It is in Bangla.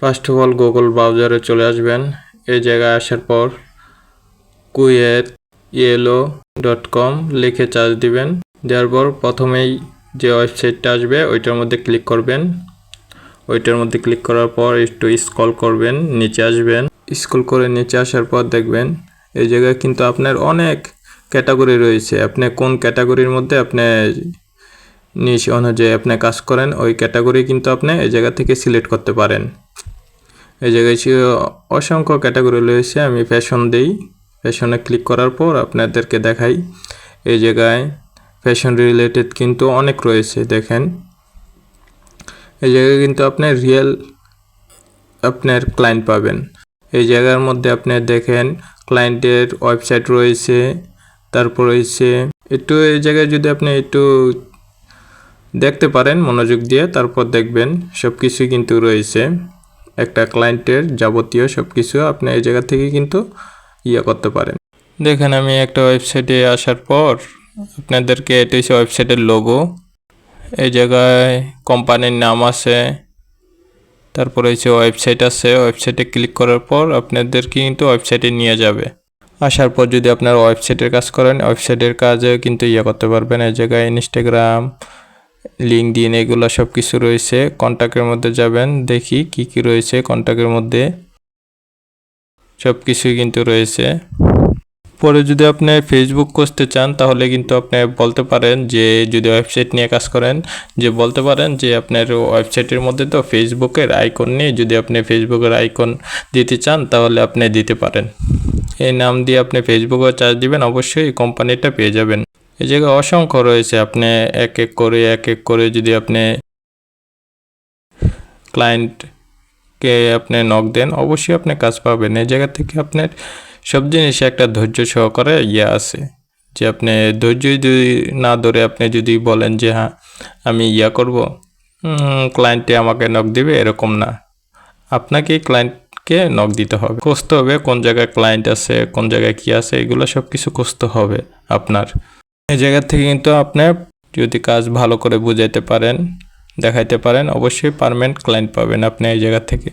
ফার্স্ট অফ অল গুগল ব্রাউজারে চলে আসবেন। এই জায়গায় আসার পর কুয়েত ইয়েলো ডট কম লিখে চার্জ দিবেন। দেওয়ার পর প্রথমেই যে ওয়েবসাইটটা আসবে, ওইটার মধ্যে ক্লিক করবেন। ওইটার মধ্যে ক্লিক করার পর একটু স্ক্রল করবেন, নিচে আসবেন। স্ক্রল করে নিচে আসার পর দেখবেন, এই জায়গায় কিন্তু আপনার অনেক ক্যাটাগরি রয়েছে। আপনি কোন ক্যাটাগরির মধ্যে আপনি নিশ অনুযায়ী আপনি কাজ করেন, ওই ক্যাটাগরি কিন্তু আপনি এই জায়গা থেকে সিলেক্ট করতে পারেন। এই জায়গায় ছিল অসংখ্য ক্যাটাগরি রয়েছে, আমি ফ্যাশন দেই। ফ্যাশনে ক্লিক করার পর আপনাদেরকে দেখাই। এই জায়গায় ফ্যাশন রিলেটেড কিন্তু অনেক রয়েছে, দেখেন। এই জায়গায় কিন্তু আপনার রিয়েল আপনার ক্লায়েন্ট পাবেন। এই জায়গার মধ্যে আপনি দেখেন ক্লায়েন্টের ওয়েবসাইট রয়েছে, তারপর রয়েছে একটু এই জায়গায় যদি আপনি একটু দেখতে পারেন মনোযোগ দিয়ে, তারপর দেখবেন সব কিছুই কিন্তু রয়েছে। একটা ক্লায়েন্টের যাবতীয় সব কিছু আপনি এই জায়গা থেকে কিন্তু ইয়ে করতে পারেন। দেখেন, আমি একটা ওয়েবসাইটে আসার পর আপনাদেরকে এটা হচ্ছে ওয়েবসাইটের লোগো এই জায়গায় কোম্পানির নাম আছে, তারপরে হচ্ছে ওয়েবসাইট আছে। ওয়েবসাইটে ক্লিক করার পর আপনাদেরকে কিন্তু ওয়েবসাইটে নিয়ে যাবে। আসার পর যদি আপনার ওয়েবসাইটের কাজ করেন ওয়েবসাইটের কাজে কিন্তু ইয়ে করতে পারবেন। এই জায়গায় ইনস্টাগ্রাম লিঙ্কডিন এগুলো সব কিছু রয়েছে কন্ট্যাক্টের মধ্যে যাবেন, দেখি কি কি রয়েছে কন্ট্যাক্টের মধ্যে। সব কিছুই কিন্তু রয়েছে। পরে যদি আপনি ফেসবুক করতে চান, তাহলে কিন্তু আপনি বলতে পারেন যে, যদি ওয়েবসাইট নিয়ে কাজ করেন, যে বলতে পারেন যে, আপনার ওয়েবসাইটের মধ্যে তো ফেসবুকের আইকন নেই। যদি আপনি ফেসবুকের আইকন দিতে চান, তাহলে আপনি দিতে পারেন। এই নাম দিয়ে আপনি ফেসবুকে চার্জ দিবেন, অবশ্যই কোম্পানিটা পেয়ে যাবেন। এই জায়গায় অসংখ্য রয়েছে। আপনি এক এক করে, এক এক করে যদি আপনি ক্লায়েন্টকে আপনি নক দেন, অবশ্যই আপনি কাজ পাবেন। এই জায়গা থেকে আপনার সব জিনিসে একটা ধৈর্য সহকারে ইয়ে আছে। যে আপনি ধৈর্য যদি না ধরে আপনি যদি বলেন যে হ্যাঁ আমি ইয়া করব ক্লায়েন্টে আমাকে নক দিবে, এরকম না। আপনাকে ক্লায়েন্টকে নক দিতে হবে। খুঁজতে হবে কোন জায়গায় ক্লায়েন্ট আছে, কোন জায়গায় কি আছে, এগুলো সব কিছু খুঁজতে হবে আপনার। এই জায়গা থেকে কিন্তু আপনি যদি কাজ ভালো করে বুঝাইতে পারেন, দেখাইতে পারেন, অবশ্যই পারমানেন্ট ক্লায়েন্ট পাবেন আপনি এই জায়গা থেকে।